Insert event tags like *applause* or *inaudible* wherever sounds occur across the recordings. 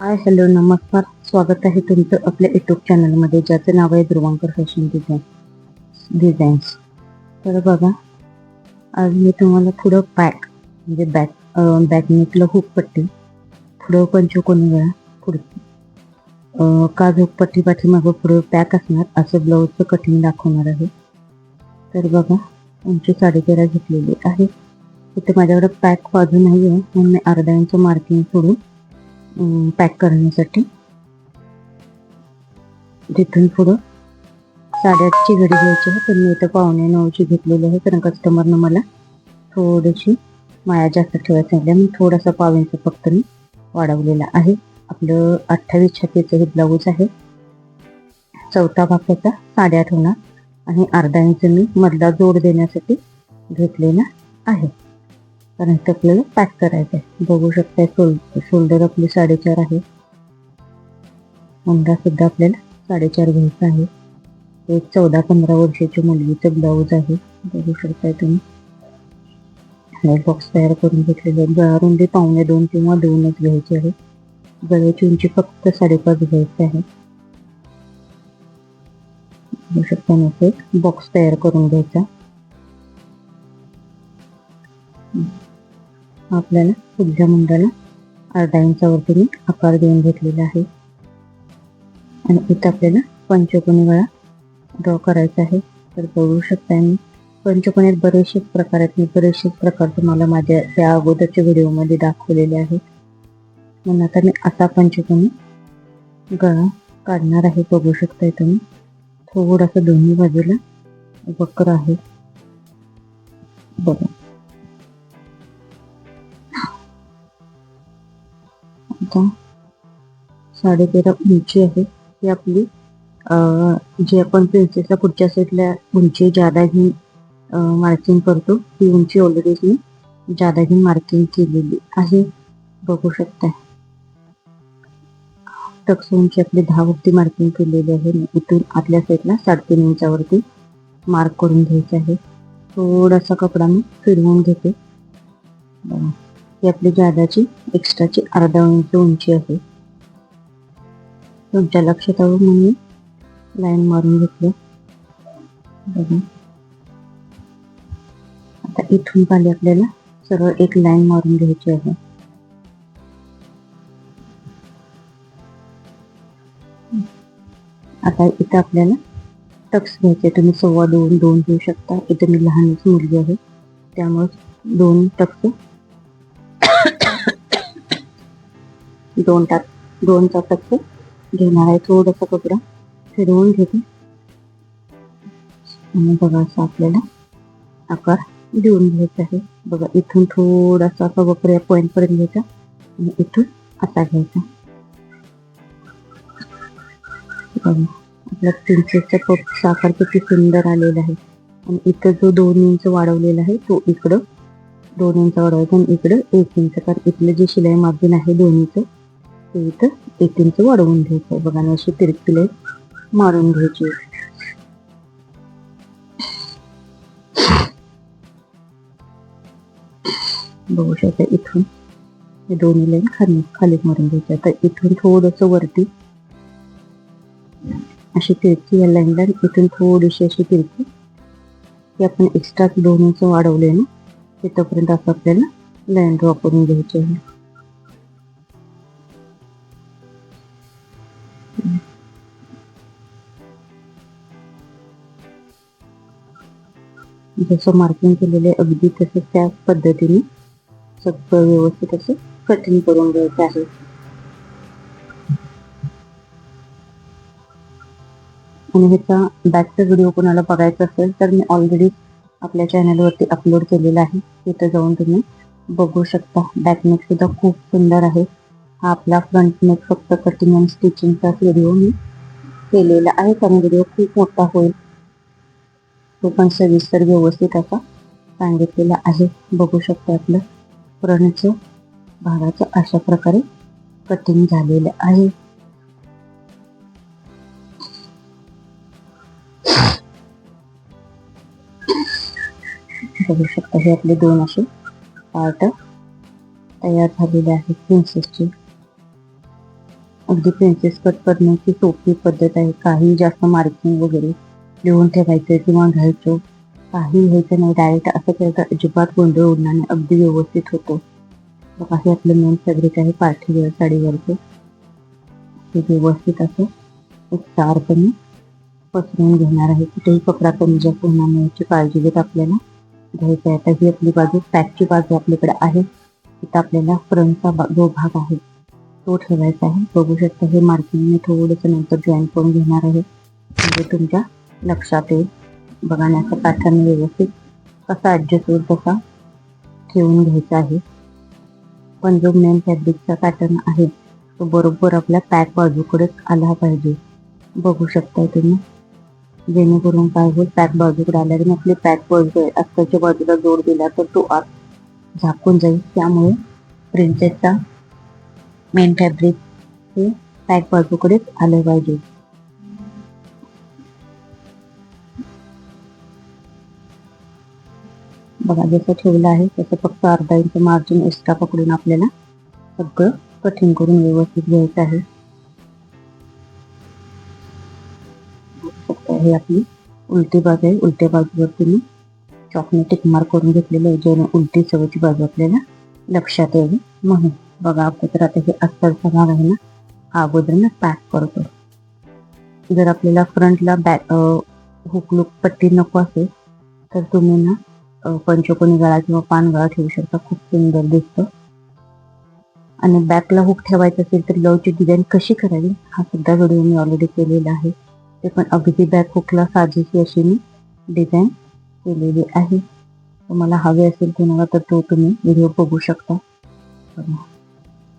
Hi hello नमस्कार. स्वागत आहे तुमचं आपल्या युट्यूब चॅनलमध्ये ज्याचं नाव आहे ध्रुवांकर फॅशन डिझाईन डिझाईन्स तर बघा आज मी तुम्हाला पुढं पॅक म्हणजे बॅक बॅकनेकला हुक पट्टी पुढं पंचकोनी वेळा पुढची का काज हुक पट्टी पाठीमागं पुढं पॅक असणार असं ब्लाऊजचं कटिंग दाखवणार आहे. तर बघा उंची साडेतेरा घेतलेली आहे. इथे माझ्याकडे पॅक बाजू नाही आहे म्हणून मी अर्धा इंच मार्किंग सोडून पॅक करण्यासाठी. तिथून पुढं साडेआठची घडी घ्यायची आहे. पण मी इथं पावणे नऊची घेतलेली आहे. कारण कस्टमरनं मला थोडीशी माया जास्त ठेवायला सांगितलं मी थोडासा पाव इंच फक्त मी वाढवलेला आहे. आपलं अठ्ठावीस छातीचं हे ब्लाऊज आहे. चौथा भाग त्याचा साडेआठ होणार. आणि अर्धा इंच मी मधला जोड देण्यासाठी घेतलेला आहे. कारण इथं आपल्याला पॅक करायचं आहे बघू शकता शोल शोल्डर आपली साडेचार आहे. मुंडा सुद्धा आपल्याला साडेचार घ्यायचा आहे. एक चौदा पंधरा वर्षाची मुलगीचं ब्लाऊज आहे. बघू शकताय तुम्ही. हे बॉक्स तयार करून घेतलेले आहे गळारुंदी पावणे दोन किंवा दोनच घ्यायची आहे गळ्याची उंची फक्त साडेपाच घ्यायची आहे. बघू शकता ना एक बॉक्स तयार करून घ्यायचा. आपल्याला पुढच्या मुंडाला अर्धा इंचावरती मी आकार देऊन घेतलेला आहे. आणि इथं आपल्याला पंचकोनी वेळा ड्रॉ करायचा आहे. तर बघू शकता मी पंचकोनीत बरेचसे प्रकार आहेत. मी बरेचसे प्रकार तुम्हाला माझ्या त्या अगोदरच्या व्हिडिओमध्ये दाखवलेले आहेत. म्हणून आता मी असा पंचकोनी गळा काढणार आहे. बघू शकताय तुम्ही थोडासा दोन्ही बाजूला वक्र आहे. बघा. आता साडेतेरा उंची आहे. ही आपली जे आपण प्रिन्सेसला पुढच्या साईडला उंची जादा घेऊन मार्किंग करतो ती उंची ऑलरेडी मी जादा घेऊन मार्किंग केलेली आहे. बघू शकता टक्स उंची आपली दहा वरती मार्किंग केलेली आहे. इथून आतल्या साईडला साडेतीन इंचावरती मार्क करून घ्यायचं आहे. थोडासा कपडा मी फिरवून घेते. बघा. ही आपली जादाची एक्स्ट्राची अर्धा इंच उंची आहे. तुमच्या लक्षात यावं म्हणून मी लाईन मारून घेतली. बघा. आता इथून खाली आपल्याला सरळ एक लाईन मारून घ्यायची आहे. आता इथं आपल्याला टक्स घ्यायचे. तुम्ही सव्वा दोन दोन घेऊ शकता. इथं मी लहानच मुलगी आहे. त्यामुळे दोन टक्स दोन टाक दोनचा टक्स घेणार आहे थोडासा कपडा फिरवून घेते. आणि बघा असं आपल्याला आकार देऊन घ्यायचा आहे. बघा इथून थोडासा असा वक्र पॉईंट पर्यंत घ्यायचा आणि इथून असा घ्यायचा. बघा आपला प्रिन्सेसचा कप आकार किती सुंदर आलेला आहे. आणि इथं जो दोन इंच वाढवलेला आहे तो इकडं दोन इंच वाढवायचा आणि इकडं एक इंच. कारण इथलं जे शिलाई मार्जिन आहे दोन्हीचं ते इथं एक इंच वाढवून घ्यायचं आहे. बघा अशी तिरकी लाईन मारून घ्यायची बघू शकता इथून हे दोन्ही लाईन खाली खाली मारून घ्यायच्या आता इथून थोडस वरती अशी तिरकी या लाईनला इथून थोडीशी अशी तिरकी की आपण एक्स्ट्रा दोन इंच वाढवले ना तिथपर्यंत असं आपल्याला लाईन ड्रॉ करून घ्यायची आहे. जसं मार्किंग केलेलं आहे अगदी तसं त्या पद्धतीने सगळं व्यवस्थित असं कटिंग करून घ्यायचं आहे. आणि ह्याचा बॅकचा व्हिडिओ कोणाला बघायचा असेल तर मी ऑलरेडी आपल्या चॅनलवरती अपलोड केलेला आहे. तिथं जाऊन तुम्ही बघू शकता. बॅकनेट सुद्धा खूप सुंदर आहे. हा आपला फ्रंट नेक फक्त कटिंग आणि स्टिचिंगचा व्हिडिओ मी केलेला आहे. कारण व्हिडिओ खूप मोठा होईल. तो पण सविस्तर व्यवस्थित असा सांगितलेला आहे. बघू शकता आपलं फ्रंटचं भागाचं अशा प्रकारे कटिंग झालेलं आहे. बघू शकता हे आपले दोन असे पार्ट तयार झालेले आहेत. प्रिन्सेसचे अगदी प्रिन्सेस कट करण्याची सोपी पद्धत आहे. काही जास्त मार्किंग वगैरे लिहून ठेवायचं किंवा घ्यायचो. काही घ्यायचं नाही. डायरेक्ट असं करायचं अजिबात गोंधळ उडणार नाही. अगदी व्यवस्थित होतो. बघा हे आपलं मेन फॅब्रिक आहे. पाठीवर साडीवरचं. ते व्यवस्थित असं एक पसरून पसरवून घेणार आहे. कुठेही कपडा कमी जास्त होणार नाही. याची काळजी घेत आपल्याला घ्यायचं आहे. आता ही आपली बाजू पॅकची बाजू आपल्याकडे आहे. इथं आपल्याला फ्रंटचा जो भाग आहे तो ठेवायचा आहे. बघू शकता हे मार्किंग मी थोडंसं नंतर जॉईन करून घेणार आहे. म्हणजे तुमच्या लक्षात येईल. बघण्याचा पॅटर्न व्यवस्थित कसा ॲडजस्ट होईल तसा ठेवून घ्यायचा आहे. पण जो मेन फॅब्रिकचा पॅटर्न आहे तो बरोबर आपल्या पॅक बाजूकडेच आला पाहिजे. बघू शकताय तुम्ही. जेणेकरून काय होईल पॅक बाजूकडे आल्या आणि आपली पॅक बाजू आहे आत्ताच्या बाजूला जोड दिला तर तो आत झाकून जाईल. त्यामुळे प्रिन्सेसचा मेन फॅब्रिक हे पॅक बाजूकडेच आलं पाहिजे. बघा जसं ठेवलं आहे तसं फक्त अर्धा इंच मार्जिन एक्स्ट्रा पकडून आपल्याला सगळं कटिंग करून व्यवस्थित घ्यायचं आहे. हे आपली उलटी बाजू आहे उलट्या बाजूवर मी चॉकने टिकमार करून घेतलेलं आहे जेणे उलटी सवयची बाजू आपल्याला लक्षात यावी म्हणून. बघा आपण तर आता हे अस्तरचा भाग आहे ना. हा अगोदर पॅक करतो. जर आपल्याला फ्रंटला बॅक हुक लुक पट्टी नको असेल तर तुम्ही ना पंचकोनी गळा किंवा पान गळा ठेवू शकता. खूप सुंदर दिसतो. आणि बॅकला हुक ठेवायचं असेल तर लवची डिझाईन कशी करावी हा सुद्धा व्हिडिओ मी ऑलरेडी केलेला आहे. ते पण अगदी बॅक हुकला साजेशी अशी मी डिझाईन केलेली आहे. तुम्हाला हवे असेल कुणाला तर तो तुम्ही व्हिडिओ बघू शकता. बघा.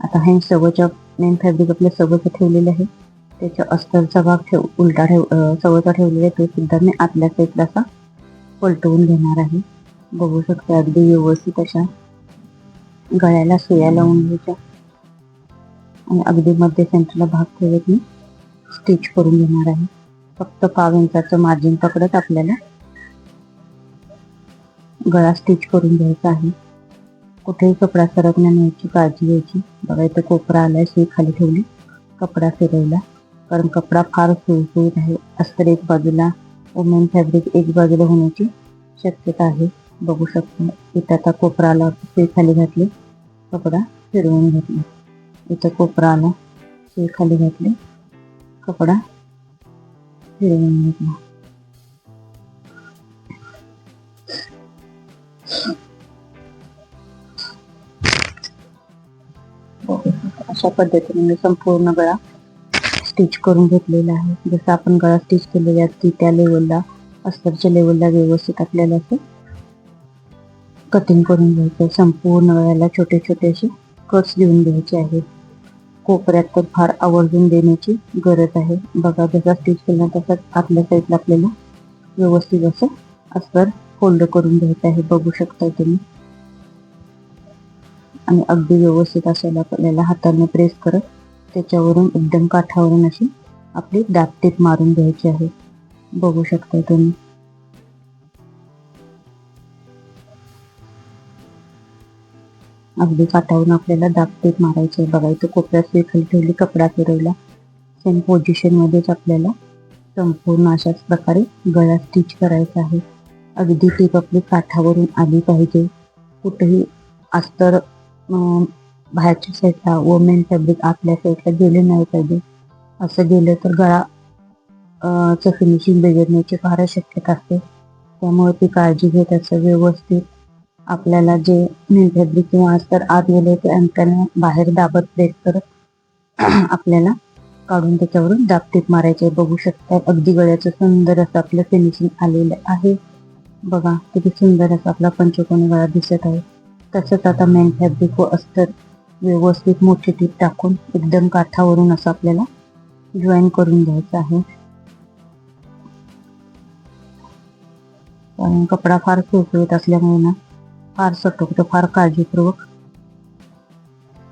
आता हे सवयच्या मेन फॅब्रिक आपल्या सवयचं ठेवलेलं आहे. त्याच्या अस्तरचा भाग ठेव उलटा ठेव अ, सवयचा ठेवलेला आहे तो सुद्धा मी आतल्या साईडला असा पलटवून घेणार आहे. बघू शकता अगदी व्यवस्थित अशा गळ्याला सुया लावून घ्यायच्या. आणि अगदी मध्य सेंटरला भाग ठेवत मी स्टिच करून घेणार आहे. फक्त पाव इंचाचं मार्जिन पकडत आपल्याला गळा स्टिच करून घ्यायचा आहे. कुठेही कपडा सरकण्या न्यायची काळजी घ्यायची. बघा इथं कोपरा आलाय सुई खाली ठेवली. कपडा फिरवला. कारण कपडा फार सुळसुळीत आहे. अस्तर एक बाजूला वुमेन फॅब्रिक एक बाजूला होण्याची शक्यता आहे. बघू शकतो. इथं आता कोपरा आला सुई खाली घातली. कपडा फिरवून घेतला. इथं कोपरा आला सुई खाली घातली. कपडा फिरवून घेतला. अशा पद्धतीने मी संपूर्ण गळा स्टिच करून घेतलेला आहे. जसं आपण गळा स्टिच केलेला आहे ती त्या लेवलला अस्तरच्या लेवलला व्यवस्थित आपल्याला असं कटिंग करून घ्यायचं आहे. संपूर्ण गळ्याला छोटे छोटे असे कट्स देऊन घ्यायचे आहेत कोपऱ्यात तर फार आवर्जून देण्याची गरज आहे. बघा जसा स्टिच केला तसाच आपल्या साईडला आपल्याला व्यवस्थित असं अस्तर फोल्ड करून घ्यायचं आहे. बघू शकता तुम्ही. आणि अगदी व्यवस्थित असायला आपल्याला हाताने प्रेस करत त्याच्यावरून एकदम काठावरून अशी आपली दाबटीप मारून घ्यायची आहे. बघू शकता तुम्ही. अगदी काठावरून आपल्याला दाबटीप मारायची आहे. बघा इथं कोपऱ्यात सुई खाली ठेवली कपडा फिरवला. सेम पोझिशनमध्येच आपल्याला संपूर्ण अशाच प्रकारे गळा स्टिच करायचा आहे. अगदी टीप आपली काठावरून आली पाहिजे. कुठेही अस्तर बाहेरच्या साईडला वुमेन फॅब्रिक आपल्या साईडला गेले नाही पाहिजे. असं गेलं तर गळा चं फिनिशिंग बिघडण्याची फार शक्यता असते. त्यामुळे ती काळजी घेत असं व्यवस्थित आपल्याला जे मेन फॅब्रिक किंवा अस्तर आत गेले ते अंकाने बाहेर दाबत प्रेस करत *clears throat* आपल्याला काढून त्याच्यावरून दाबतीत मारायचे. बघू शकता अगदी गळ्याचं सुंदर असं आपलं फिनिशिंग आलेलं आहे. बघा किती सुंदर असं आपला पंचकोनी गळा दिसत आहे. तसंच आता मेन फॅब्रिक व अस्तर व्यवस्थित मोठी टीप टाकून एकदम काठावरून असं आपल्याला जॉईन करून घ्यायचं आहे. कारण कपडा फार सुळसुळीत असल्यामुळे ना फार सटकतो फार काळजीपूर्वक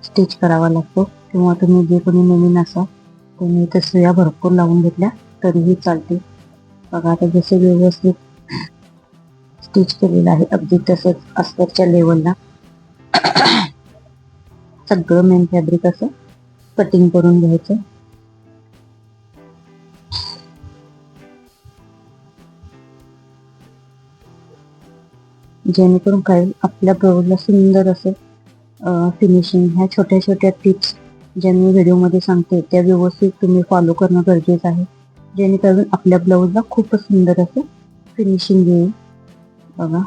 स्टिच करावा लागतो. किंवा तुम्ही जे कोणी नवीन असाल तुम्ही इथे सुया भरपूर लावून घेतल्या तरीही चालते बघा आता जसे व्यवस्थित स्टिच केलेलं आहे अगदी तसंच अस्तरच्या लेवलला सगळं मेन फॅब्रिक असं कटिंग करून घ्यायचं. जेणेकरून काय आपल्या ब्लाऊजला सुंदर असं फिनिशिंग ह्या छोट्या छोट्या टिप्स ज्या मी व्हिडिओमध्ये सांगते त्या व्यवस्थित तुम्ही फॉलो करणं गरजेचं आहे. जेणेकरून आपल्या ब्लाऊजला खूपच सुंदर असं फिनिशिंग येईल. बघा.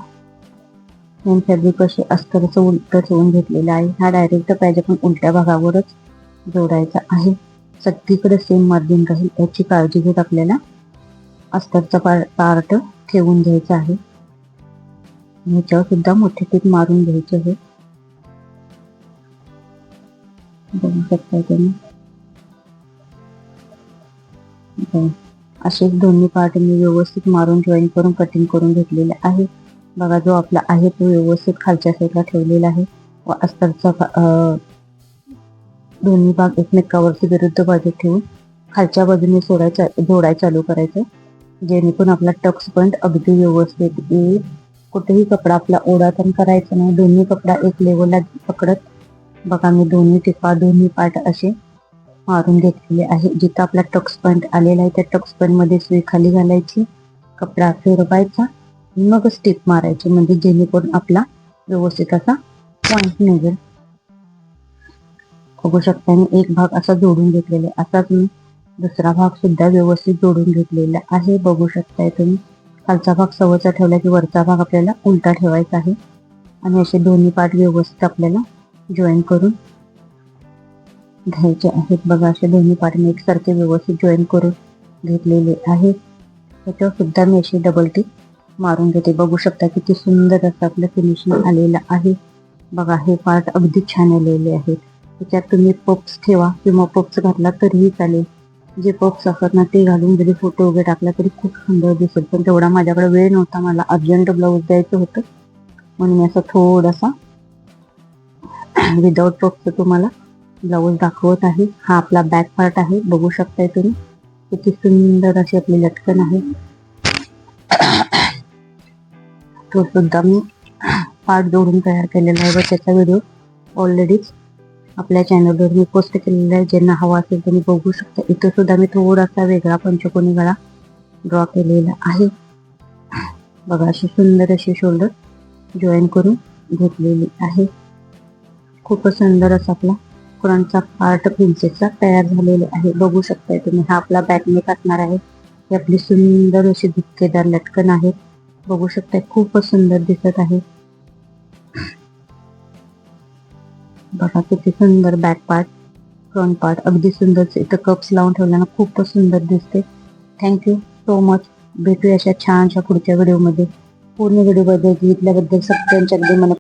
मेन फॅब्रिक असे अस्तरचं ठेवून घेतलेलं आहे हा डायरेक्ट पाहिजे पण उलट्या भागावरच जोडायचा आहे. सगळीकडे सेम मार्जिन राहील याची काळजी घेत आपल्याला अस्तरचा पार्ट ठेवून घ्यायचा आहे. ह्याच्यावर सुद्धा मोठे टीप मारून घ्यायचे आहे. बघू शकता तुम्ही. असेच दोन्ही पार्ट मी व्यवस्थित मारून जॉईन करून कटिंग करून घेतलेले आहे. बघा जो आपला आहे तो व्यवस्थित खालच्या साईडला ठेवलेला आहे. व अस्तरचा दोन्ही भाग एकमेकावरती विरुद्ध बाजू ठेवून खालच्या बाजूने सोडायचा जोडाय चालू करायचं. जेणेकरून आपला टक्स पॉईंट अगदी व्यवस्थित येईल. कुठेही कपडा आपला ओढातन करायचा नाही. दोन्ही कपडा एक लेवलला पकडत. बघा मी दोन्ही टिपा दोन्ही पार्ट असे मारून घेतलेले आहे. जिथं आपला टक्स पॉईंट आलेला आहे त्या टक्स पॉईंटमध्ये सुई खाली घालायची. कपडा फिरवायचा. मग स्टिप मारायची म्हणजे जेणेकरून आपला व्यवस्थित असा पॉइंट निघेल. बघू शकता मी एक भाग असा जोडून घेतलेला आहे. असाच मी दुसरा भाग सुद्धा व्यवस्थित जोडून घेतलेला आहे. बघू शकताय तुम्ही. खालचा भाग सवयचा ठेवला की वरचा भाग आपल्याला उलटा ठेवायचा आहे. आणि असे दोन्ही पार्ट व्यवस्थित आपल्याला जॉईन करून घ्यायचे आहेत. बघा असे दोन्ही पार्ट मी एकसारखे व्यवस्थित जॉईन करून घेतलेले आहेत. त्याच्यावर सुद्धा मी अशी डबल टिक मारून घेते. बघू शकता किती सुंदर असं आपलं फिनिशिंग आलेलं आहे. बघा हे पार्ट अगदी छान आलेले आहेत. त्याच्यात तुम्ही पप्स ठेवा किंवा पप्स घातला तरीही चालेल. जे पप्स असतात ना ते घालून जरी फोटो वगैरे टाकला तरी खूप सुंदर दिसेल. पण तेवढा माझ्याकडे वेळ नव्हता. मला अर्जंट ब्लाऊज द्यायचं होतं. म्हणून मी असं थोडासा विदाऊट पप्स तुम्हाला ब्लाऊज दाखवत आहे. हा आपला बॅक पार्ट आहे. बघू शकताय तुम्ही. किती सुंदर अशी आपली लटकन आहे. तो सुद्धा मी पार्ट जोडून तयार केलेला आहे व त्याचा व्हिडिओ ऑलरेडीच आपल्या चॅनलवर मी पोस्ट केलेला आहे. ज्यांना हवा असेल त्यांनी बघू शकता. इथं सुद्धा मी थोडासा वेगळा पंचकोनी गळा ड्रॉ केलेला आहे. बघा अशी सुंदर अशी शोल्डर जॉईन करून घेतलेली आहे. खूपच सुंदर असा आपला फ्रंटचा पार्ट प्रिन्सेसचा तयार झालेला आहे. बघू शकताय तुम्ही हा आपला बॅकनेक असणार आहे. ही आपली सुंदर अशी धुक्केदार लटकन आहे. बघू शकताय खूपच सुंदर दिसत आहे. बघा किती सुंदर बॅक पार्ट फ्रंट पार्ट अगदी सुंदर इथं कप्स लावून ठेवल्यानं खूपच सुंदर दिसते. थँक्यू सो मच भेटूया अशा छानशा पुढच्या व्हिडिओमध्ये पूर्ण व्हिडिओ बद्दल घेतल्याबद्दल सगळ्यांच्या अगदी मला